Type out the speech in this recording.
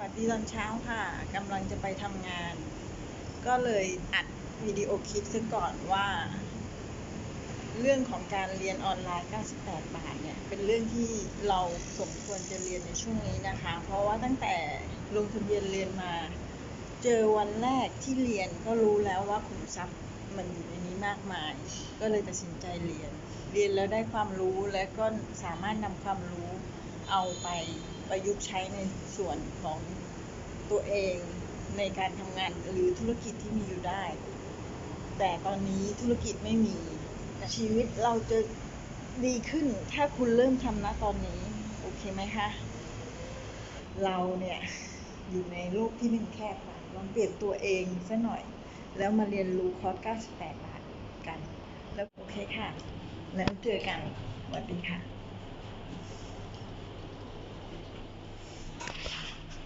วัสดีตอนเช้าค่ะกำลังจะไปทำงาน ก็เลยอัดวิดีโอคลิปซะก่อนว่า เรื่องของการเรียนออนไลน์ 98 บาทเนี่ย เป็นเรื่องที่เราสมควรจะเรียนในช่วงนี้นะคะ เพราะว่าตั้งแต่ลงทะเบียนเรียนมา เจอวันแรกที่เรียนก็รู้แล้วว่าขุมทรัพย์มันอยู่ในนี้มากมาย ก็เลยตัดสินใจเรียน เรียนแล้วได้ความรู้และก็สามารถนำความรู้ เอาไปประยุกต์ใช้ในส่วนของตัวเองในการทำงานหรือธุรกิจที่มีอยู่ได้ แต่ตอนนี้ธุรกิจไม่มีชีวิตเราจะดีขึ้นถ้าคุณเริ่มทำนะตอนนี้ โอเคไหมคะ เราเนี่ย อยู่ในโลกที่มันแคบค่ะลองเปลี่ยนตัวเองซะหน่อย แล้วมาเรียนรู้คอร์ส 98 บาทกัน แล้วโอเคค่ะ แล้วเจอกันสวัสดีค่ะ